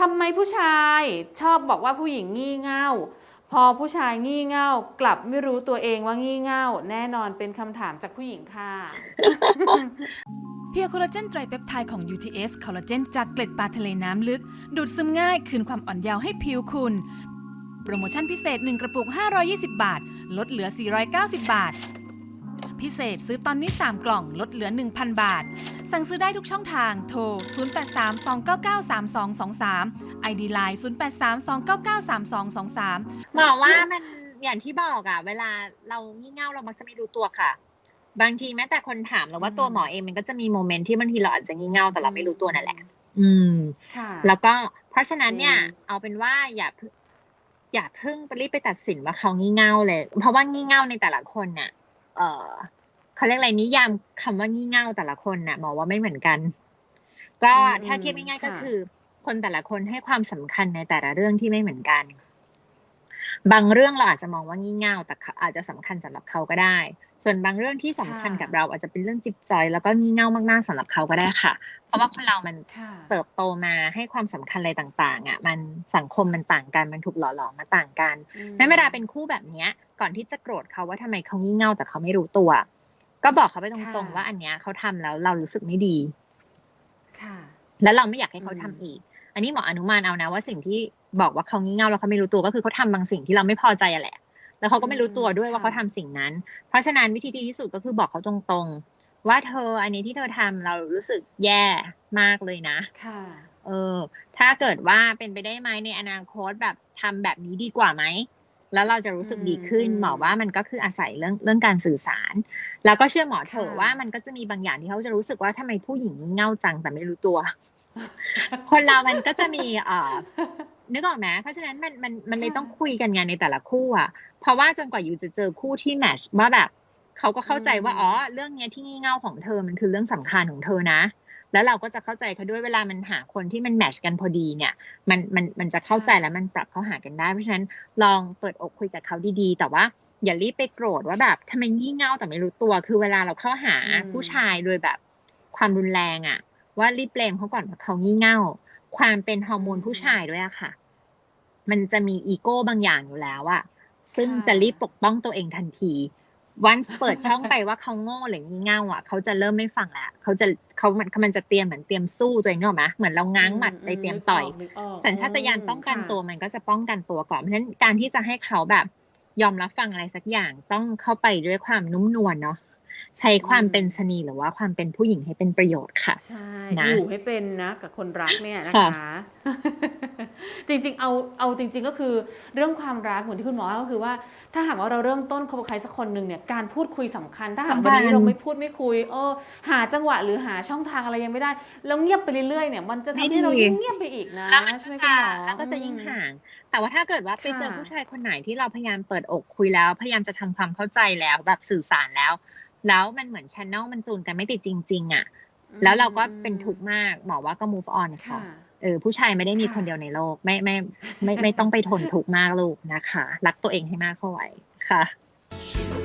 ทำไมผู้ชายชอบบอกว่าผู้หญิงงี่เง่า พอผู้ชายงี่เง่ากลับไม่รู้ตัวเองว่างี่เง่า แน่นอนเป็นคำถามจากผู้หญิงค่ะ เพียวคลลาเจนไตรเปปไทด์ของ UTS คอลลาเจนจากเกล็ดปลาทะเลน้ำลึก ดูดซึมง่าย คืนความอ่อนเยาว์ให้ผิวคุณ โปรโมชั่นพิเศษ 1 กระปุก 520 บาท ลดเหลือ 490 บาท พิเศษซื้อตอนนี้ 3 กล่อง ลดเหลือ 1,000 บาท สั่งซื้อได้ทุกช่องทาง โทร 0832993223 ID Line 0832993223 หมอว่ามันอย่างที่บอกอะเวลาเรางี่เง่าเรามักจะไม่รู้ตัวค่ะ บางทีแม้แต่คนถามเราว่าอืมตัวหมอเองมันก็จะมีโมเมนต์ที่บางทีเราอาจจะงี่เง่าแต่เราไม่รู้ตัวนั่นแหละ อืมค่ะแล้วก็เพราะฉะนั้นเนี่ยอืมเอาเป็นว่าอย่าเพิ่งอย่าเพิ่งไปรีบไปตัดสินว่าเขางี่เง่าเลย เพราะว่างี่เง่าในแต่ละคนเนี่ยเออ เขาเรียกอะไรนิยามคำว่างี่เง่าแต่ละคนน่ะหมอว่าไม่เหมือนกัน ก็อืมถ้าเทียบง่ายๆก็ค่ะคือ คนแต่ละคนให้ความสำคัญในแต่ละเรื่องที่ไม่เหมือนกัน บางเรื่องเราอาจจะมองว่างี่เง่าแต่เขาอาจจะสำคัญสำหรับเขาก็ได้ ส่วนบางเรื่องที่สำคัญกับเราอาจจะเป็นเรื่องจิบจอย แล้วก็งี่เง่ามากๆสำหรับเขาก็ได้ค่ะ เพราะว่าคนเรามันค่ะเติบโตมาให้ความสำคัญอะไรต่างๆ อะ มันสังคมมันต่างกันมันถูกหล่อหลอมมาต่างกันอืมนั้นเวลาเป็นคู่แบบเนี้ยก่อนที่จะโกรธเขาว่าทำไมเขางี่เง่าแต่เขาไม่รู้ตัว ก็บอกเขาไปตรงๆว่าอันเนี้ยเขาทำแล้วเรารู้สึกไม่ดี ค่ะ แล้วเราไม่อยากให้เขาอืมทำอีก อันนี้หมออนุมานเอานะว่าสิ่งที่บอกว่าเขางี่เง่าแล้วเขาไม่รู้ตัวก็คือเขาทำบางสิ่งที่เราไม่พอใจอะแหละ แล้วเขาก็ไม่รู้ตัวด้วยว่าเขาทำสิ่งนั้น เพราะฉะนั้นวิธีดีที่สุดก็คือบอกเขาตรงๆ ว่าเธออันนี้ที่เธอทำเรารู้สึกแย่มากเลยนะ ค่ะ เออ ถ้าเกิดว่าเป็นไปได้ไหมในอนาคตแบบทำแบบนี้ดีกว่าไหม แล้วเราจะรู้สึกดีขึ้นอืมหมอว่ามันก็คืออาศัยเรื่องเรื่องการสื่อสาร แล้วก็เชื่อหมอเถอะค่ะว่ามันก็จะมีบางอย่างที่เขาจะรู้สึกว่าทำไมผู้หญิงงี่เง่าจังแต่ไม่รู้ตัว คนเรามันก็จะมีเอ่อนึกออกไหมเพราะฉะนั้นมันมันมันเลยค่ะต้องคุยกันไงในแต่ละคู่อะ เพราะว่าจนกว่าอยู่จะเจอคู่ที่แมทช์ว่าแบบเขาก็เข้าใจว่าอืมอ๋อเรื่องเนี้ยที่งี่เง่าของเธอมันคือเรื่องสำคัญของเธอนะ แล้วเราก็จะเข้าใจเขาด้วยเวลามันหาคนที่มันแมทช์กันพอดีเนี่ย มันมันมันจะเข้าใจแล้วมันปรับเข้าหากันได้ เพราะฉะนั้นลองเปิดอกคุยกับเขาดีๆ แต่ว่าอย่ารีบไปโกรธว่าแบบทำไมงี่เง่าแต่ไม่รู้ตัว คือเวลาเราเข้าหาอืมผู้ชายโดยแบบความรุนแรงอะว่ารีบเบลมเขาก่อนว่าเขางี่เง่า ความเป็นฮอร์โมนผู้ชายด้วยอะค่ะ มันจะมีอีโก้บางอย่างอยู่แล้วอะซึ่งค่ะจะรีบปกป้องตัวเองทันที วันเปิดช่องไปว่าเขาโง่หรืองี่เง่าอะเขาจะเริ่มไม่ฟังแล้วเขาจะเขามันมันจะเตรียมเหมือนเตรียมสู้ตัวเองนึกออกไหมเหมือนเราง้างหมัดไปเตรียมต่อยนึกกกสัญชาตญาณป้องกันค่ะตัวมันก็จะป้องกันตัวก่อนเพราะฉะนั้นการที่จะให้เขาแบบยอมรับฟังอะไรสักอย่างต้องเข้าไปด้วยความนุ่มนวลเนาะ ใช้ความอืมเป็นชะนีหรือว่าความเป็นผู้หญิงให้เป็นประโยชน์ค่ะ ใช่นะอยู่ให้เป็นนะกับคนรักเนี่ยนะค่ะคะจริงๆ เอาเอาจริง ๆ ก็คือเรื่องความรักเหมือนที่คุณหมอว่าก็คือว่า ถ้าหากว่าเราเริ่มต้นคบกับใครสักคนหนึ่งเนี่ยการพูดคุยสำคัญ ถ้าหากวันนี้เราไม่พูดไม่คุยเออหาจังหวะหรือหาช่องทางอะไรยังไม่ได้แล้วเงียบไปเรื่อยๆเนี่ยมันจะทำให้เรายิ่งเงียบไปอีกนะแล้วมันใช่ไหมก็คุณจะหมอแล้วก็จะยิ่งห่าง แต่ว่าถ้าเกิดว่าไปเจอค่ะผู้ชายคนไหนที่เราพยายามเปิดอกคุยแล้ว พยายามจะทำความเข้าใจแล้วแบบสื่อสารแล้ว แล้วมันเหมือนช n นลมันจูนกันไม่ติดจริง ๆ อะ แล้วเราก็เป็นทุกข์มากหมอว่าก็ move on ค่ะค่ะเออผู้ชายไม่ได้มีค่ะคนเดียวในโลก ไม่ไม่ไม่ไม่ต้องไปทนทุกข์มากลูกนะคะ รักตัวเองให้มากเข้าไว้ค่ะ Sugar